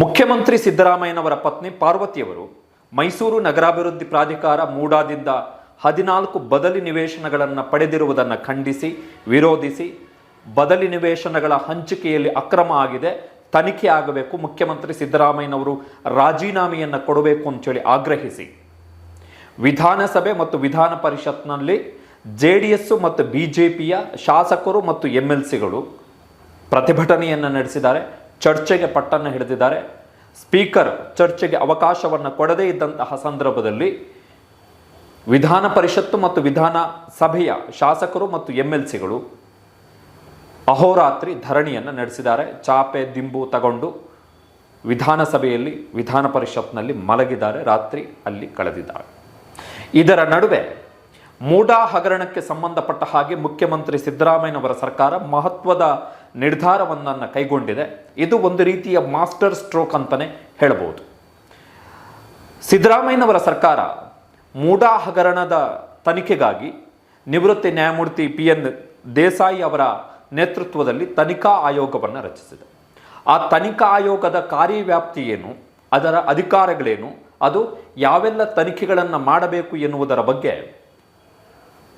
ಮುಖ್ಯಮಂತ್ರಿ ಸಿದ್ದರಾಮಯ್ಯನವರ ಪತ್ನಿ ಪಾರ್ವತಿಯವರು ಮೈಸೂರು ನಗರಾಭಿವೃದ್ಧಿ ಪ್ರಾಧಿಕಾರ ಮೂಡಾದಿಂದ ಹದಿನಾಲ್ಕು ಬದಲಿ ನಿವೇಶನಗಳನ್ನು ಪಡೆದಿರುವುದನ್ನು ಖಂಡಿಸಿ, ವಿರೋಧಿಸಿ ಬದಲಿ ನಿವೇಶನಗಳ ಹಂಚಿಕೆಯಲ್ಲಿ ಅಕ್ರಮ ಆಗಿದೆ, ತನಿಖೆ ಆಗಬೇಕು, ಮುಖ್ಯಮಂತ್ರಿ ಸಿದ್ದರಾಮಯ್ಯನವರು ರಾಜೀನಾಮೆಯನ್ನು ಕೊಡಬೇಕು ಅಂತೇಳಿ ಆಗ್ರಹಿಸಿ. ವಿಧಾನಸಭೆ ಮತ್ತು ವಿಧಾನ ಪರಿಷತ್ನಲ್ಲಿ ಜೆ ಮತ್ತು ಬಿ ಜೆ ಶಾಸಕರು ಮತ್ತು ಎಂ ಎಲ್ ಸಿಗಳು ಪ್ರತಿಭಟನೆಯನ್ನು ನಡೆಸಿದ್ದಾರೆ. ಚರ್ಚೆಗೆ ಪಟ್ಟನ್ನು ಹಿಡಿದಿದ್ದಾರೆ. ಸ್ಪೀಕರ್ ಚರ್ಚೆಗೆ ಅವಕಾಶವನ್ನು ಕೊಡದೇ ಇದ್ದಂತಹ ಸಂದರ್ಭದಲ್ಲಿ ವಿಧಾನ ಪರಿಷತ್ತು ಮತ್ತು ವಿಧಾನ ಸಭೆಯ ಶಾಸಕರು ಮತ್ತು ಎಂ ಎಲ್ ಸಿಗಳು ಅಹೋರಾತ್ರಿ ಧರಣಿಯನ್ನು ನಡೆಸಿದ್ದಾರೆ. ಚಾಪೆ, ದಿಂಬು ತಗೊಂಡು ವಿಧಾನಸಭೆಯಲ್ಲಿ, ವಿಧಾನ ಪರಿಷತ್ನಲ್ಲಿ ಮಲಗಿದ್ದಾರೆ. ರಾತ್ರಿ ಅಲ್ಲಿ ಕಳೆದಿದ್ದಾರೆ. ಇದರ ನಡುವೆ ಮೂಡಾ ಹಗರಣಕ್ಕೆ ಸಂಬಂಧಪಟ್ಟ ಹಾಗೆ ಮುಖ್ಯಮಂತ್ರಿ ಸಿದ್ದರಾಮಯ್ಯನವರ ಸರ್ಕಾರ ಮಹತ್ವದ ನಿರ್ಧಾರವನ್ನ ಕೈಗೊಂಡಿದೆ. ಇದು ಒಂದು ರೀತಿಯ ಮಾಸ್ಟರ್ ಸ್ಟ್ರೋಕ್ ಅಂತಲೇ ಹೇಳಬಹುದು. ಸಿದ್ದರಾಮಯ್ಯನವರ ಸರ್ಕಾರ ಮೂಡಾ ಹಗರಣದ ತನಿಖೆಗಾಗಿ ನಿವೃತ್ತಿ ನ್ಯಾಯಮೂರ್ತಿ ಪಿ ಎನ್ ದೇಸಾಯಿ ಅವರ ನೇತೃತ್ವದಲ್ಲಿ ತನಿಖಾ ಆಯೋಗವನ್ನು ರಚಿಸಿದೆ. ಆ ತನಿಖಾ ಆಯೋಗದ ಕಾರ್ಯವ್ಯಾಪ್ತಿ ಏನು, ಅದರ ಅಧಿಕಾರಗಳೇನು, ಅದು ಯಾವೆಲ್ಲ ತನಿಖೆಗಳನ್ನು ಮಾಡಬೇಕು ಎನ್ನುವುದರ ಬಗ್ಗೆ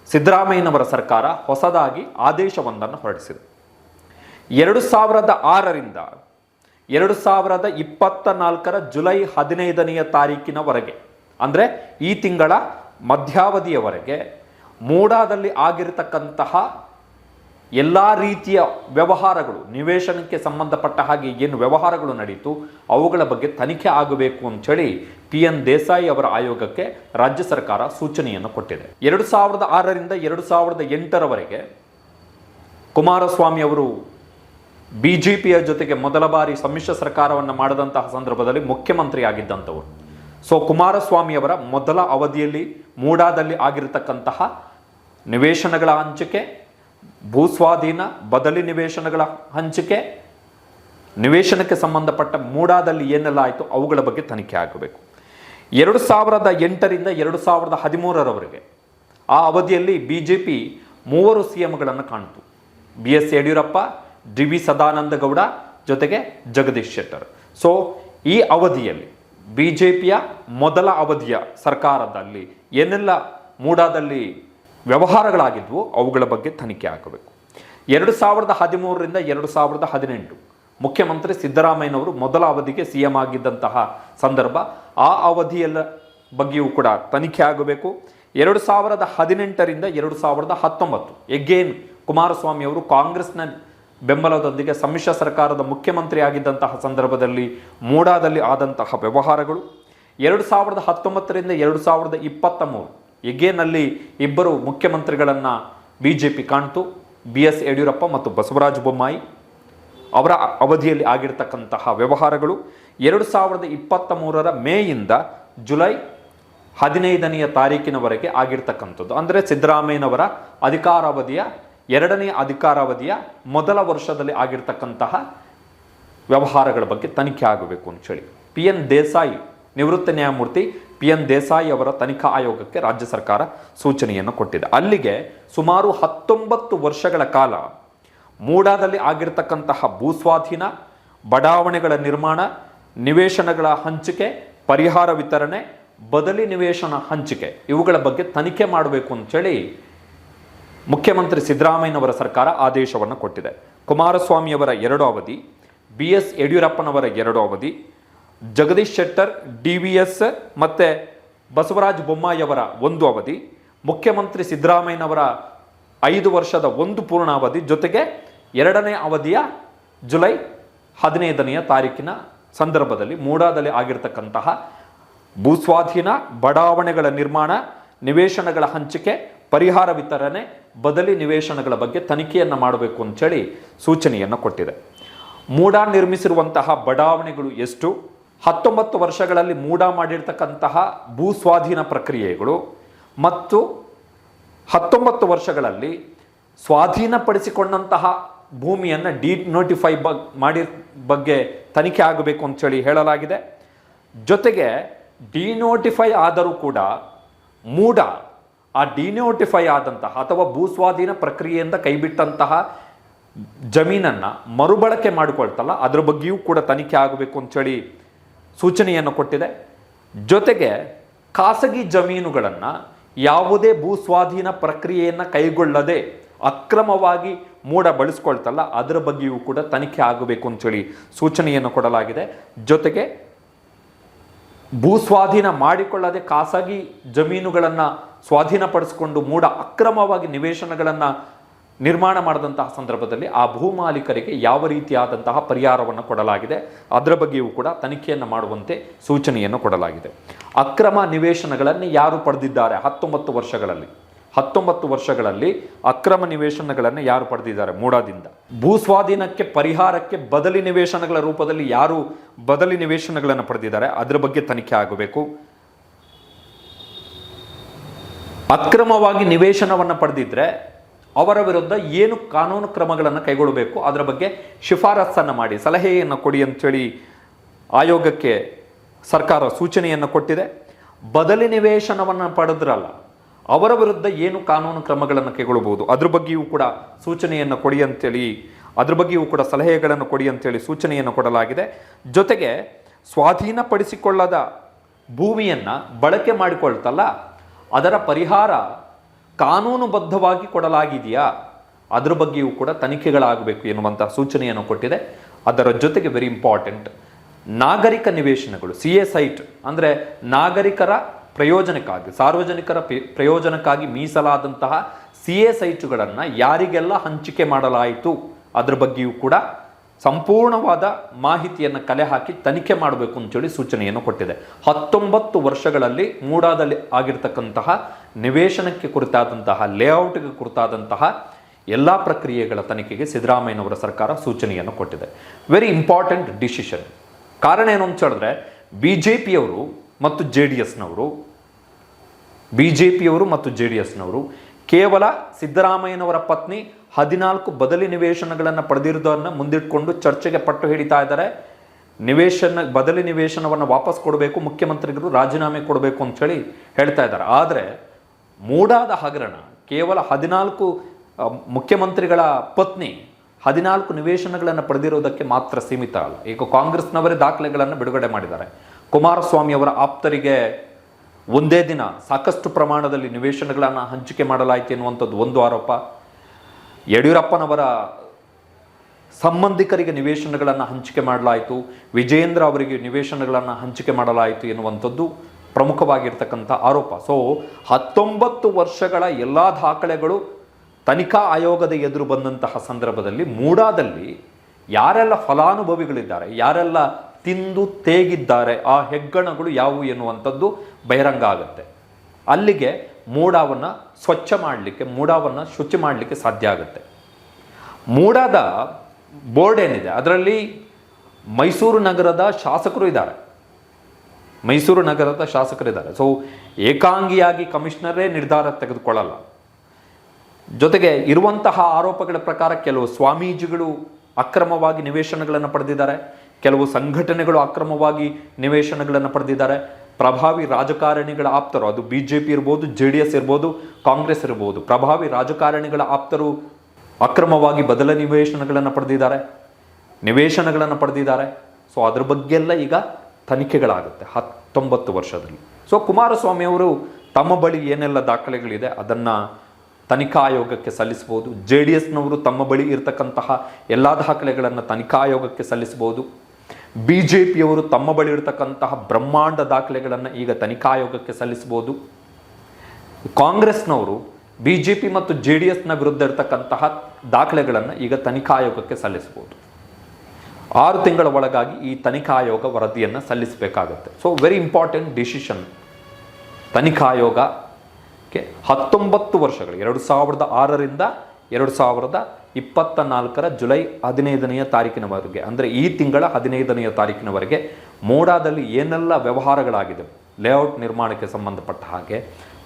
ಸಿದ್ದರಾಮಯ್ಯನವರ ಸರ್ಕಾರ ಹೊಸದಾಗಿ ಆದೇಶವೊಂದನ್ನು ಹೊರಡಿಸಿದೆ. ಎರಡು ಸಾವಿರದ ಆರರಿಂದ ಎರಡು ಸಾವಿರದ ಇಪ್ಪತ್ತ ನಾಲ್ಕರ ಜುಲೈ ಹದಿನೈದನೆಯ ತಾರೀಕಿನವರೆಗೆ, ಅಂದರೆ ಈ ತಿಂಗಳ ಮಧ್ಯಾವಧಿಯವರೆಗೆ ಮೂಡಾದಲ್ಲಿ ಆಗಿರತಕ್ಕಂತಹ ಎಲ್ಲ ರೀತಿಯ ವ್ಯವಹಾರಗಳು, ನಿವೇಶನಕ್ಕೆ ಸಂಬಂಧಪಟ್ಟ ಹಾಗೆ ಏನು ವ್ಯವಹಾರಗಳು ನಡೆಯಿತು ಅವುಗಳ ಬಗ್ಗೆ ತನಿಖೆ ಆಗಬೇಕು ಅಂಥೇಳಿ ಪಿ ಎನ್ ದೇಸಾಯಿ ಅವರ ಆಯೋಗಕ್ಕೆ ರಾಜ್ಯ ಸರ್ಕಾರ ಸೂಚನೆಯನ್ನು ಕೊಟ್ಟಿದೆ. ಎರಡು ಸಾವಿರದ ಆರರಿಂದ ಎರಡು ಸಾವಿರದ ಎಂಟರವರೆಗೆ ಕುಮಾರಸ್ವಾಮಿ ಅವರು ಬಿ ಜೆ ಪಿಯ ಜೊತೆಗೆ ಮೊದಲ ಬಾರಿ ಸಮ್ಮಿಶ್ರ ಸರ್ಕಾರವನ್ನು ಮಾಡಿದಂತಹ ಸಂದರ್ಭದಲ್ಲಿ ಮುಖ್ಯಮಂತ್ರಿ ಆಗಿದ್ದಂಥವರು ಸೊ ಕುಮಾರಸ್ವಾಮಿಯವರ ಮೊದಲ ಅವಧಿಯಲ್ಲಿ ಮೂಡಾದಲ್ಲಿ ಆಗಿರತಕ್ಕಂತಹ ನಿವೇಶನಗಳ ಹಂಚಿಕೆ, ಭೂಸ್ವಾಧೀನ ಬದಲಿ ನಿವೇಶನಗಳ ಹಂಚಿಕೆ, ನಿವೇಶನಕ್ಕೆ ಸಂಬಂಧಪಟ್ಟ ಮೂಡಾದಲ್ಲಿ ಏನೆಲ್ಲ ಆಯಿತು ಅವುಗಳ ಬಗ್ಗೆ ತನಿಖೆ ಆಗಬೇಕು. ಎರಡು ಸಾವಿರದ ಎಂಟರಿಂದ ಎರಡು ಸಾವಿರದ ಹದಿಮೂರರವರೆಗೆ ಆ ಅವಧಿಯಲ್ಲಿ ಬಿ ಜೆ ಪಿ ಮೂವರು ಸಿ ಎಂಗಳನ್ನು ಕಾಣ್ತು. B S Yediyurappa D V Sadananda Gowda ಜೊತೆಗೆ ಜಗದೀಶ್ ಶೆಟ್ಟರ್. ಸೊ ಈ ಅವಧಿಯಲ್ಲಿ ಬಿ ಜೆ ಪಿಯ ಮೊದಲ ಅವಧಿಯ ಸರ್ಕಾರದಲ್ಲಿ ಏನೆಲ್ಲ ಮೂಡಾದಲ್ಲಿ ವ್ಯವಹಾರಗಳಾಗಿದ್ವು, ಅವುಗಳ ಬಗ್ಗೆ ತನಿಖೆ ಆಗಬೇಕು. ಎರಡು ಸಾವಿರದ ಹದಿಮೂರರಿಂದ ಎರಡು ಸಾವಿರದ ಹದಿನೆಂಟು ಮುಖ್ಯಮಂತ್ರಿ ಸಿದ್ದರಾಮಯ್ಯನವರು ಮೊದಲ ಅವಧಿಗೆ ಸಿ ಎಂ ಆಗಿದ್ದಂತಹ ಸಂದರ್ಭ, ಆ ಅವಧಿಯಲ್ಲ ಬಗ್ಗೆಯೂ ಕೂಡ ತನಿಖೆ ಆಗಬೇಕು. ಎರಡು ಸಾವಿರದ ಹದಿನೆಂಟರಿಂದ ಎರಡು ಸಾವಿರದ ಹತ್ತೊಂಬತ್ತು, ಎಗೇನ್ ಕುಮಾರಸ್ವಾಮಿ ಅವರು ಕಾಂಗ್ರೆಸ್ನ ಬೆಂಬಲದೊಂದಿಗೆ ಸಮ್ಮಿಶ್ರ ಸರ್ಕಾರದ ಮುಖ್ಯಮಂತ್ರಿ ಆಗಿದ್ದಂತಹ ಸಂದರ್ಭದಲ್ಲಿ ಮೂಡಾದಲ್ಲಿ ಆದಂತಹ ವ್ಯವಹಾರಗಳು. ಎರಡು ಸಾವಿರದ ಹತ್ತೊಂಬತ್ತರಿಂದ ಎರಡು ಸಾವಿರದ ಇಪ್ಪತ್ತ ಮೂರು ಎಗೇನಲ್ಲಿ ಇಬ್ಬರು ಮುಖ್ಯಮಂತ್ರಿಗಳನ್ನು ಬಿ ಜೆ ಪಿ ಕಾಣ್ತು. ಬಿ ಎಸ್ ಯಡಿಯೂರಪ್ಪ ಮತ್ತು ಬಸವರಾಜ ಬೊಮ್ಮಾಯಿ. ಅವರ ಅವಧಿಯಲ್ಲಿ ಆಗಿರ್ತಕ್ಕಂತಹ ವ್ಯವಹಾರಗಳು. ಎರಡು ಸಾವಿರದ ಇಪ್ಪತ್ತ ಮೂರರ ಮೇಯಿಂದ ಜುಲೈ ಹದಿನೈದನೆಯ ತಾರೀಕಿನವರೆಗೆ ಆಗಿರ್ತಕ್ಕಂಥದ್ದು. ಅಂದರೆ ಸಿದ್ದರಾಮಯ್ಯನವರ ಅಧಿಕಾರಾವಧಿಯ ಎರಡನೇ ಅಧಿಕಾರಾವಧಿಯ ಮೊದಲ ವರ್ಷದಲ್ಲಿ ಆಗಿರ್ತಕ್ಕಂತಹ ವ್ಯವಹಾರಗಳ ಬಗ್ಗೆ ತನಿಖೆ ಆಗಬೇಕು ಅಂತೇಳಿ ಪಿ ಎನ್ ದೇಸಾಯಿ ನಿವೃತ್ತ ನ್ಯಾಯಮೂರ್ತಿ ಪಿ ಎನ್ ದೇಸಾಯಿ ಅವರ ತನಿಖಾ ಆಯೋಗಕ್ಕೆ ರಾಜ್ಯ ಸರ್ಕಾರ ಸೂಚನೆಯನ್ನು ಕೊಟ್ಟಿದೆ. ಅಲ್ಲಿಗೆ ಸುಮಾರು ಹತ್ತೊಂಬತ್ತು ವರ್ಷಗಳ ಕಾಲ ಮೂಡಾದಲ್ಲಿ ಆಗಿರ್ತಕ್ಕಂತಹ ಭೂಸ್ವಾಧೀನ, ಬಡಾವಣೆಗಳ ನಿರ್ಮಾಣ, ನಿವೇಶನಗಳ ಹಂಚಿಕೆ, ಪರಿಹಾರ ವಿತರಣೆ, ಬದಲಿ ನಿವೇಶನ ಹಂಚಿಕೆ ಇವುಗಳ ಬಗ್ಗೆ ತನಿಖೆ ಮಾಡಬೇಕು ಅಂತೇಳಿ ಮುಖ್ಯಮಂತ್ರಿ ಸಿದ್ದರಾಮಯ್ಯನವರ ಸರ್ಕಾರ ಆದೇಶವನ್ನು ಕೊಟ್ಟಿದೆ. ಕುಮಾರಸ್ವಾಮಿಯವರ ಎರಡು ಅವಧಿ, ಬಿ ಎಸ್ ಯಡಿಯೂರಪ್ಪನವರ ಎರಡು ಅವಧಿ, Jagadish Shettar, D V S ಮತ್ತು ಬಸವರಾಜ ಬೊಮ್ಮಾಯಿಯವರ ಒಂದು ಅವಧಿ, ಮುಖ್ಯಮಂತ್ರಿ ಸಿದ್ದರಾಮಯ್ಯನವರ ಐದು ವರ್ಷದ ಒಂದು ಪೂರ್ಣಾವಧಿ ಜೊತೆಗೆ ಎರಡನೇ ಅವಧಿಯ ಜುಲೈ ಹದಿನೈದನೆಯ ತಾರೀಕಿನ ಸಂದರ್ಭದಲ್ಲಿ ಮೂಡಾದಲ್ಲಿ ಆಗಿರ್ತಕ್ಕಂತಹ ಭೂಸ್ವಾಧೀನ ಬಡಾವಣೆಗಳ ನಿರ್ಮಾಣ, ನಿವೇಶನಗಳ ಹಂಚಿಕೆ ಪರಿಹಾರ ವಿತರಣೆ, ಬದಲಿ ನಿವೇಶನಗಳ ಬಗ್ಗೆ ತನಿಖೆಯನ್ನು ಮಾಡಬೇಕು ಅಂಥೇಳಿ ಸೂಚನೆಯನ್ನು ಕೊಟ್ಟಿದೆ. ಮೂಡಾ ನಿರ್ಮಿಸಿರುವಂತಹ ಬಡಾವಣೆಗಳು ಎಷ್ಟು? ಹತ್ತೊಂಬತ್ತು ವರ್ಷಗಳಲ್ಲಿ ಮೂಡಾ ಮಾಡಿರ್ತಕ್ಕಂತಹ ಭೂಸ್ವಾಧೀನ ಪ್ರಕ್ರಿಯೆಗಳು ಮತ್ತು ಹತ್ತೊಂಬತ್ತು ವರ್ಷಗಳಲ್ಲಿ ಸ್ವಾಧೀನಪಡಿಸಿಕೊಂಡಂತಹ ಭೂಮಿಯನ್ನು ಡಿ ನೋಟಿಫೈ ಬಗ್ ಮಾಡಿ ಬಗ್ಗೆ ತನಿಖೆ ಆಗಬೇಕು ಅಂಥೇಳಿ ಹೇಳಲಾಗಿದೆ. ಜೊತೆಗೆ ಡಿನೋಟಿಫೈ ಆದರೂ ಕೂಡ ಮೂಡ ಆ ಡಿನೋಟಿಫೈ ಆದಂತಹ ಅಥವಾ ಭೂಸ್ವಾಧೀನ ಪ್ರಕ್ರಿಯೆಯಿಂದ ಕೈಬಿಟ್ಟಂತಹ ಜಮೀನನ್ನು ಮರುಬಳಕೆ ಮಾಡಿಕೊಳ್ತಲ್ಲ, ಅದರ ಬಗ್ಗೆಯೂ ಕೂಡ ತನಿಖೆ ಆಗಬೇಕು ಅಂಥೇಳಿ ಸೂಚನೆಯನ್ನು ಕೊಟ್ಟಿದೆ. ಜೊತೆಗೆ ಖಾಸಗಿ ಜಮೀನುಗಳನ್ನು ಯಾವುದೇ ಭೂ ಸ್ವಾಧೀನ ಪ್ರಕ್ರಿಯೆಯನ್ನು ಕೈಗೊಳ್ಳದೆ ಅಕ್ರಮವಾಗಿ ಮೂಡ ಬಳಸ್ಕೊಳ್ತಲ್ಲ, ಅದರ ಬಗ್ಗೆಯೂ ಕೂಡ ತನಿಖೆ ಆಗಬೇಕು ಅಂಥೇಳಿ ಸೂಚನೆಯನ್ನು ಕೊಡಲಾಗಿದೆ. ಜೊತೆಗೆ ಭೂ ಸ್ವಾಧೀನ ಮಾಡಿಕೊಳ್ಳದೆ ಖಾಸಗಿ ಜಮೀನುಗಳನ್ನು ಸ್ವಾಧೀನಪಡಿಸಿಕೊಂಡು ಮೂಡ ಅಕ್ರಮವಾಗಿ ನಿವೇಶನಗಳನ್ನು ನಿರ್ಮಾಣ ಮಾಡಿದಂತಹ ಸಂದರ್ಭದಲ್ಲಿ ಆ ಭೂ ಮಾಲೀಕರಿಗೆ ಯಾವ ರೀತಿಯಾದಂತಹ ಪರಿಹಾರವನ್ನು ಕೊಡಲಾಗಿದೆ, ಅದರ ಬಗ್ಗೆಯೂ ಕೂಡ ತನಿಖೆಯನ್ನು ಮಾಡುವಂತೆ ಸೂಚನೆಯನ್ನು ಕೊಡಲಾಗಿದೆ. ಅಕ್ರಮ ನಿವೇಶನಗಳನ್ನು ಯಾರು ಪಡೆದಿದ್ದಾರೆ ಹತ್ತೊಂಬತ್ತು ವರ್ಷಗಳಲ್ಲಿ? ಹತ್ತೊಂಬತ್ತು ವರ್ಷಗಳಲ್ಲಿ ಅಕ್ರಮ ನಿವೇಶನಗಳನ್ನು ಯಾರು ಪಡೆದಿದ್ದಾರೆ? ಮೂಡಾದಿಂದ. ಭೂ ಸ್ವಾಧೀನಕ್ಕೆ ಪರಿಹಾರಕ್ಕೆ ಬದಲಿ ನಿವೇಶನಗಳ ರೂಪದಲ್ಲಿ ಯಾರು ಬದಲಿ ನಿವೇಶನಗಳನ್ನು ಪಡೆದಿದ್ದಾರೆ? ಅದರ ಬಗ್ಗೆ ತನಿಖೆ ಆಗಬೇಕು. ಅಕ್ರಮವಾಗಿ ನಿವೇಶನವನ್ನು ಪಡೆದಿದ್ದರೆ ಅವರ ವಿರುದ್ಧ ಏನು ಕಾನೂನು ಕ್ರಮಗಳನ್ನು ಕೈಗೊಳ್ಳಬೇಕು? ಅದರ ಬಗ್ಗೆ ಶಿಫಾರಸನ್ನು ಮಾಡಿ, ಸಲಹೆಯನ್ನು ಕೊಡಿ ಅಂಥೇಳಿ ಆಯೋಗಕ್ಕೆ ಸರ್ಕಾರ ಸೂಚನೆಯನ್ನು ಕೊಟ್ಟಿದೆ. ಬದಲಿ ನಿವೇಶನವನ್ನು ಪಡೆದ್ರಲ್ಲ ಅವರ ವಿರುದ್ಧ ಏನು ಕಾನೂನು ಕ್ರಮಗಳನ್ನು ಕೈಗೊಳ್ಳಬಹುದು? ಅದ್ರ ಬಗ್ಗೆಯೂ ಕೂಡ ಸೂಚನೆಯನ್ನು ಕೊಡಿ ಅಂತೇಳಿ, ಅದ್ರ ಬಗ್ಗೆಯೂ ಕೂಡ ಸಲಹೆಗಳನ್ನು ಕೊಡಿ ಅಂತೇಳಿ ಸೂಚನೆಯನ್ನು ಕೊಡಲಾಗಿದೆ. ಜೊತೆಗೆ ಸ್ವಾಧೀನಪಡಿಸಿಕೊಳ್ಳದ ಭೂಮಿಯನ್ನು ಬಳಕೆ ಮಾಡಿಕೊಳ್ತಲ್ಲ, ಅದರ ಪರಿಹಾರ ಕಾನೂನುಬದ್ಧವಾಗಿ ಕೊಡಲಾಗಿದೆಯಾ? ಅದ್ರ ಬಗ್ಗೆಯೂ ಕೂಡ ತನಿಖೆಗಳಾಗಬೇಕು ಎನ್ನುವಂಥ ಸೂಚನೆಯನ್ನು ಕೊಟ್ಟಿದೆ. ಅದರ ಜೊತೆಗೆ ವೆರಿ ಇಂಪಾರ್ಟೆಂಟ್ ನಾಗರಿಕ ನಿವೇಶನಗಳು ಸಿ ಎ ಸೈಟ್ ಅಂದರೆ ನಾಗರಿಕರ ಪ್ರಯೋಜನಕ್ಕಾಗಿ, ಸಾರ್ವಜನಿಕರ ಪ್ರಯೋಜನಕ್ಕಾಗಿ ಮೀಸಲಾದಂತಹ ಸಿ ಎ ಸೈಟುಗಳನ್ನು ಯಾರಿಗೆಲ್ಲ ಹಂಚಿಕೆ ಮಾಡಲಾಯಿತು, ಅದರ ಬಗ್ಗೆಯೂ ಕೂಡ ಸಂಪೂರ್ಣವಾದ ಮಾಹಿತಿಯನ್ನು ಕಲೆ ಹಾಕಿ ತನಿಖೆ ಮಾಡಬೇಕು ಅಂತೇಳಿ ಸೂಚನೆಯನ್ನು ಕೊಟ್ಟಿದೆ. ಹತ್ತೊಂಬತ್ತು ವರ್ಷಗಳಲ್ಲಿ ಮೂಡಾದಲ್ಲಿ ಆಗಿರ್ತಕ್ಕಂತಹ ನಿವೇಶನಕ್ಕೆ ಕುರಿತಾದಂತಹ, ಲೇಔಟ್ಗೆ ಕುರಿತಾದಂತಹ ಎಲ್ಲ ಪ್ರಕ್ರಿಯೆಗಳ ತನಿಖೆಗೆ ಸಿದ್ದರಾಮಯ್ಯನವರ ಸರ್ಕಾರ ಸೂಚನೆಯನ್ನು ಕೊಟ್ಟಿದೆ. ವೆರಿ ಇಂಪಾರ್ಟೆಂಟ್ ಡಿಸಿಷನ್ ಕಾರಣ ಏನು ಅಂತ ಹೇಳಿದ್ರೆ ಬಿ ಜೆ ಪಿಯವರು ಮತ್ತು ಜೆ ಡಿ ಎಸ್ನವರು, ಬಿ ಜೆ ಪಿಯವರು ಮತ್ತು ಜೆ ಡಿ ಎಸ್ನವರು, ಕೇವಲ ಸಿದ್ದರಾಮಯ್ಯನವರ ಪತ್ನಿ ಹದಿನಾಲ್ಕು ಬದಲಿ ನಿವೇಶನಗಳನ್ನು ಪಡೆದಿರುವುದನ್ನು ಮುಂದಿಟ್ಕೊಂಡು ಚರ್ಚೆಗೆ ಪಟ್ಟು ಹಿಡಿತಾ ಇದ್ದಾರೆ. ನಿವೇಶನ, ಬದಲಿ ನಿವೇಶನವನ್ನು ವಾಪಸ್ ಕೊಡಬೇಕು, ಮುಖ್ಯಮಂತ್ರಿಗಳು ರಾಜೀನಾಮೆ ಕೊಡಬೇಕು ಅಂತೇಳಿ ಹೇಳ್ತಾ ಇದ್ದಾರೆ. ಆದರೆ ಮೂಡಾದ ಹಗರಣ, ಕೇವಲ ಹದಿನಾಲ್ಕು ಮುಖ್ಯಮಂತ್ರಿಗಳ ಪತ್ನಿ ಹದಿನಾಲ್ಕು ನಿವೇಶನಗಳನ್ನು ಪಡೆದಿರುವುದಕ್ಕೆ ಮಾತ್ರ ಸೀಮಿತ ಅಲ್ಲ. ಈಗ ಕಾಂಗ್ರೆಸ್ನವರೇ ದಾಖಲೆಗಳನ್ನು ಬಿಡುಗಡೆ ಮಾಡಿದ್ದಾರೆ. ಕುಮಾರಸ್ವಾಮಿ ಅವರ ಆಪ್ತರಿಗೆ ಒಂದೇ ದಿನ ಸಾಕಷ್ಟು ಪ್ರಮಾಣದಲ್ಲಿ ನಿವೇಶನಗಳನ್ನು ಹಂಚಿಕೆ ಮಾಡಲಾಯಿತು ಎನ್ನುವಂಥದ್ದು ಒಂದು ಆರೋಪ. ಯಡಿಯೂರಪ್ಪನವರ ಸಂಬಂಧಿಕರಿಗೆ ನಿವೇಶನಗಳನ್ನು ಹಂಚಿಕೆ ಮಾಡಲಾಯಿತು. ವಿಜಯೇಂದ್ರ ಅವರಿಗೆ ನಿವೇಶನಗಳನ್ನು ಹಂಚಿಕೆ ಮಾಡಲಾಯಿತು ಎನ್ನುವಂಥದ್ದು ಪ್ರಮುಖವಾಗಿರ್ತಕ್ಕಂಥ ಆರೋಪ. ಸೊ ಹತ್ತೊಂಬತ್ತು ವರ್ಷಗಳ ಎಲ್ಲ ದಾಖಲೆಗಳು ತನಿಖಾ ಆಯೋಗದ ಎದುರು ಬಂದಂತಹ ಸಂದರ್ಭದಲ್ಲಿ ಮೂಡಾದಲ್ಲಿ ಯಾರೆಲ್ಲ ಫಲಾನುಭವಿಗಳಿದ್ದಾರೆ, ಯಾರೆಲ್ಲ ತಿಂದು ತೇಗಿದ್ದಾರೆ, ಆ ಹೆಗ್ಗಣಗಳು ಯಾವುವು ಎನ್ನುವಂಥದ್ದು ಬಹಿರಂಗ ಆಗುತ್ತೆ. ಅಲ್ಲಿಗೆ ಮೂಡಾವನ್ನು ಸ್ವಚ್ಛ ಮಾಡಲಿಕ್ಕೆ, ಮೂಡಾವನ್ನು ಶುಚಿ ಮಾಡಲಿಕ್ಕೆ ಸಾಧ್ಯ ಆಗುತ್ತೆ. ಮೂಡಾದ ಬೋರ್ಡ್ ಏನಿದೆ, ಅದರಲ್ಲಿ ಮೈಸೂರು ನಗರದ ಶಾಸಕರು ಇದ್ದಾರೆ. ಮೈಸೂರು ನಗರದ ಶಾಸಕರಿದ್ದಾರೆ ಸೊ ಏಕಾಂಗಿಯಾಗಿ ಕಮಿಷನರೇ ನಿರ್ಧಾರ ತೆಗೆದುಕೊಳ್ಳಲ್ಲ. ಜೊತೆಗೆ ಇರುವಂತಹ ಆರೋಪಗಳ ಪ್ರಕಾರ ಕೆಲವು ಸ್ವಾಮೀಜಿಗಳು ಅಕ್ರಮವಾಗಿ ನಿವೇಶನಗಳನ್ನು ಪಡೆದಿದ್ದಾರೆ. ಕೆಲವು ಸಂಘಟನೆಗಳು ಅಕ್ರಮವಾಗಿ ನಿವೇಶನಗಳನ್ನು ಪಡೆದಿದ್ದಾರೆ. ಪ್ರಭಾವಿ ರಾಜಕಾರಣಿಗಳ ಆಪ್ತರು, ಅದು ಬಿ ಜೆ ಪಿ ಇರ್ಬೋದು ಜೆ ಡಿ ಎಸ್ ಇರ್ಬೋದು, ಕಾಂಗ್ರೆಸ್ ಇರ್ಬೋದು, ಪ್ರಭಾವಿ ರಾಜಕಾರಣಿಗಳ ಆಪ್ತರು ಅಕ್ರಮವಾಗಿ ಬದಲ ನಿವೇಶನಗಳನ್ನು ಪಡೆದಿದ್ದಾರೆ ನಿವೇಶನಗಳನ್ನು ಪಡೆದಿದ್ದಾರೆ. ಸೊ ಅದ್ರ ಬಗ್ಗೆಲ್ಲ ಈಗ ತನಿಖೆಗಳಾಗುತ್ತೆ ಹತ್ತೊಂಬತ್ತು ವರ್ಷದಲ್ಲಿ. ಸೊ ಕುಮಾರಸ್ವಾಮಿ ಅವರು ತಮ್ಮ ಬಳಿ ಏನೆಲ್ಲ ದಾಖಲೆಗಳಿದೆ, ಅದನ್ನು ತನಿಖಾ ಆಯೋಗಕ್ಕೆ ಸಲ್ಲಿಸ್ಬೋದು ಜೆ ಡಿ ಎಸ್ನವರು ತಮ್ಮ ಬಳಿ ಇರತಕ್ಕಂತಹ ಎಲ್ಲ ದಾಖಲೆಗಳನ್ನು ತನಿಖಾ ಆಯೋಗಕ್ಕೆ ಸಲ್ಲಿಸ್ಬೋದು ಬಿ ಜೆ ಪಿಯವರು ತಮ್ಮ ಬಳಿ ಇರತಕ್ಕಂತಹ ಬ್ರಹ್ಮಾಂಡ ದಾಖಲೆಗಳನ್ನು ಈಗ ತನಿಖಾ ಆಯೋಗಕ್ಕೆ ಸಲ್ಲಿಸಬಹುದು. ಕಾಂಗ್ರೆಸ್ನವರು ಬಿ ಜೆ ಪಿ ಮತ್ತು ಜೆ ಡಿ ಎಸ್ನ ವಿರುದ್ಧ ಇರತಕ್ಕಂತಹ ದಾಖಲೆಗಳನ್ನು ಈಗ ತನಿಖಾ ಆಯೋಗಕ್ಕೆ ಸಲ್ಲಿಸಬಹುದು. ಆರು ತಿಂಗಳ ಒಳಗಾಗಿ ಈ ತನಿಖಾ ಆಯೋಗ ವರದಿಯನ್ನು ಸಲ್ಲಿಸಬೇಕಾಗುತ್ತೆ. ಸೊ ವೆರಿ ಇಂಪಾರ್ಟೆಂಟ್ ಡಿಸಿಷನ್ ತನಿಖಾ ಆಯೋಗಕ್ಕೆ ಹತ್ತೊಂಬತ್ತು ವರ್ಷಗಳು, ಎರಡು ಸಾವಿರದ ಆರರಿಂದ ಎರಡು ಸಾವಿರದ ಇಪ್ಪತ್ತ ನಾಲ್ಕರ ಜುಲೈ ಹದಿನೈದನೆಯ ತಾರೀಕಿನವರೆಗೆ, ಅಂದರೆ ಈ ತಿಂಗಳ ಹದಿನೈದನೆಯ ತಾರೀಕಿನವರೆಗೆ ಮೋಡಾದಲ್ಲಿ ಏನೆಲ್ಲ ವ್ಯವಹಾರಗಳಾಗಿದೆ ಲೇಔಟ್ ನಿರ್ಮಾಣಕ್ಕೆ ಸಂಬಂಧಪಟ್ಟ ಹಾಗೆ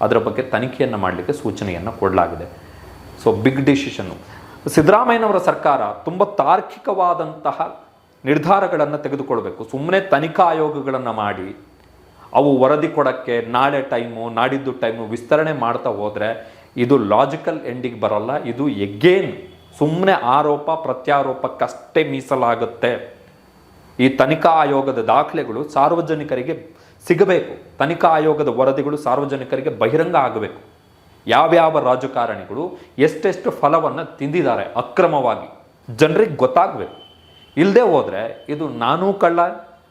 ಅದರ ಬಗ್ಗೆ ತನಿಖೆಯನ್ನು ಮಾಡಲಿಕ್ಕೆ ಸೂಚನೆಯನ್ನು ಕೊಡಲಾಗಿದೆ. ಸೊ ಬಿಗ್ ಡಿಸಿಷನ್ನು ಸಿದ್ದರಾಮಯ್ಯನವರ ಸರ್ಕಾರ ತುಂಬ ತಾರ್ಕಿಕವಾದಂತಹ ನಿರ್ಧಾರಗಳನ್ನು ತೆಗೆದುಕೊಳ್ಬೇಕು. ಸುಮ್ಮನೆ ತನಿಖಾ ಆಯೋಗಗಳನ್ನು ಮಾಡಿ, ಅವು ವರದಿ ಕೊಡೋಕ್ಕೆ ನಾಳೆ ಟೈಮು, ನಾಡಿದ್ದು ಟೈಮು ವಿಸ್ತರಣೆ ಮಾಡ್ತಾ ಹೋದರೆ ಇದು ಲಾಜಿಕಲ್ ಎಂಡಿಗೆ ಬರಲ್ಲ, ಇದು ಎಗೇನ್ ಸುಮ್ಮನೆ ಆರೋಪ, ಪ್ರತ್ಯಾರೋಪಕ್ಕಷ್ಟೇ ಮೀಸಲಾಗುತ್ತೆ. ಈ ತನಿಖಾ ಆಯೋಗದ ದಾಖಲೆಗಳು ಸಾರ್ವಜನಿಕರಿಗೆ ಸಿಗಬೇಕು. ತನಿಖಾ ಆಯೋಗದ ವರದಿಗಳು ಸಾರ್ವಜನಿಕರಿಗೆ ಬಹಿರಂಗ ಆಗಬೇಕು. ಯಾವ್ಯಾವ ರಾಜಕಾರಣಿಗಳು ಎಷ್ಟೆಷ್ಟು ಫಲವನ್ನು ತಿಂದಿದ್ದಾರೆ ಅಕ್ರಮವಾಗಿ ಜನರಿಗೆ ಗೊತ್ತಾಗಬೇಕು. ಇಲ್ಲದೆ ಹೋದರೆ ಇದು ನಾನೂ ಕಳ್ಳ,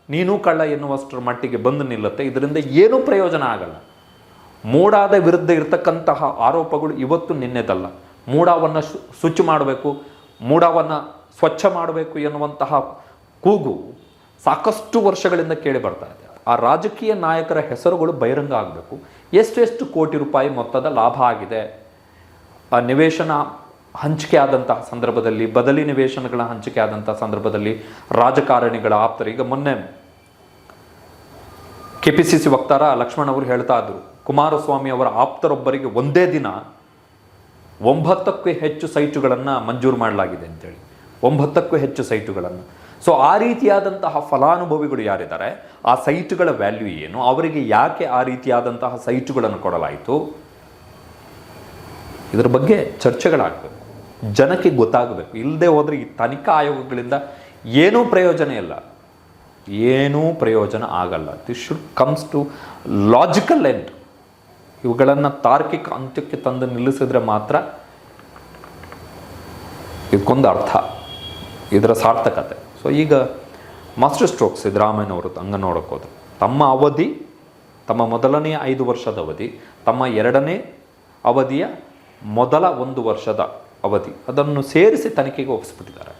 ನೀನೂ ಕಳ್ಳ ಎನ್ನುವಷ್ಟರ ಮಟ್ಟಿಗೆ ಬಂದು ನಿಲ್ಲುತ್ತೆ. ಇದರಿಂದ ಏನೂ ಪ್ರಯೋಜನ ಆಗಲ್ಲ. ಮೂಡಾದ ವಿರುದ್ಧ ಇರತಕ್ಕಂತಹ ಆರೋಪಗಳು ಇವತ್ತು ನಿನ್ನೆದಲ್ಲ. ಮೂಡಾವನ್ನು ಶುಚಿ ಮಾಡಬೇಕು, ಮೂಡವನ್ನು ಸ್ವಚ್ಛ ಮಾಡಬೇಕು ಎನ್ನುವಂತಹ ಕೂಗು ಸಾಕಷ್ಟು ವರ್ಷಗಳಿಂದ ಕೇಳಿ ಬರ್ತಾ ಇದೆ. ಆ ರಾಜಕೀಯ ನಾಯಕರ ಹೆಸರುಗಳು ಬಹಿರಂಗ ಆಗಬೇಕು. ಎಷ್ಟೆಷ್ಟು ಕೋಟಿ ರೂಪಾಯಿ ಮೊತ್ತದ ಲಾಭ ಆಗಿದೆ. ಆ ನಿವೇಶನ ಹಂಚಿಕೆ ಆದಂತಹ ಸಂದರ್ಭದಲ್ಲಿ, ಬದಲಿ ನಿವೇಶನಗಳ ಹಂಚಿಕೆ ಆದಂತಹ ಸಂದರ್ಭದಲ್ಲಿ ರಾಜಕಾರಣಿಗಳ ಆಪ್ತರು, ಈಗ ಮೊನ್ನೆ ಕೆ ಪಿ ಸಿ ಸಿ ವಕ್ತಾರ ಲಕ್ಷ್ಮಣ್ ಅವರು ಹೇಳ್ತಾ ಇದ್ರು, ಕುಮಾರಸ್ವಾಮಿ ಅವರ ಆಪ್ತರೊಬ್ಬರಿಗೆ ಒಂದೇ ದಿನ ಒಂಬತ್ತಕ್ಕೂ ಹೆಚ್ಚು ಸೈಟುಗಳನ್ನು ಮಂಜೂರು ಮಾಡಲಾಗಿದೆ ಅಂತೇಳಿ. ಒಂಬತ್ತಕ್ಕೂ ಹೆಚ್ಚು ಸೈಟುಗಳನ್ನು. ಸೊ ಆ ರೀತಿಯಾದಂತಹ ಫಲಾನುಭವಿಗಳು ಯಾರಿದ್ದಾರೆ? ಆ ಸೈಟುಗಳ ವ್ಯಾಲ್ಯೂ ಏನು? ಅವರಿಗೆ ಯಾಕೆ ಆ ರೀತಿಯಾದಂತಹ ಸೈಟುಗಳನ್ನು ಕೊಡಲಾಯಿತು? ಇದರ ಬಗ್ಗೆ ಚರ್ಚೆಗಳಾಗಬೇಕು. ಜನಕ್ಕೆ ಗೊತ್ತಾಗಬೇಕು. ಇಲ್ಲದೆ ಹೋದರೆ ಈ ತನಿಖಾ ಆಯೋಗಗಳಿಂದ ಏನೂ ಪ್ರಯೋಜನ ಇಲ್ಲ. ಏನೂ ಪ್ರಯೋಜನ ಆಗಲ್ಲ. This should comes to logical end ಇವುಗಳನ್ನು ತಾರ್ಕಿಕ ಅಂತ್ಯಕ್ಕೆ ತಂದು ನಿಲ್ಲಿಸಿದ್ರೆ ಮಾತ್ರ ಇದಕ್ಕೊಂದು ಅರ್ಥ, ಇದರ ಸಾರ್ಥಕತೆ. ಸೊ ಈಗ ಮಾಸ್ಟರ್ ಸ್ಟ್ರೋಕ್ ಸಿದ್ದರಾಮಯ್ಯನವರು ಹಂಗ ನೋಡೋಕೆ ತಮ್ಮ ಅವಧಿ, ತಮ್ಮ ಮೊದಲನೆಯ ಐದು ವರ್ಷದ ಅವಧಿ, ತಮ್ಮ ಎರಡನೇ ಅವಧಿಯ ಮೊದಲ ಒಂದು ವರ್ಷದ ಅವಧಿ, ಅದನ್ನು ಸೇರಿಸಿ ತನಿಖೆಗೆ ಒಪ್ಪಿಸ್ಬಿಟ್ಟಿದ್ದಾರೆ.